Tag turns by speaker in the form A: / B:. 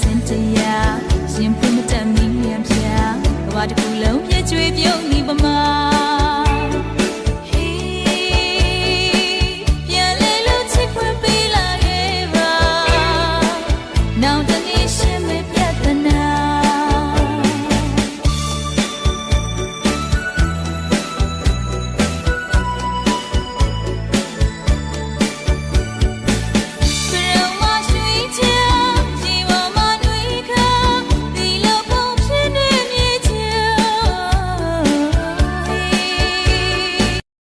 A: စင်တရားရင်ဖွင့်မတတ်မီမြန်ပြကဘာတစ်ခုလုံးပြည့်ကျွေးပြုံးနေပါမှာ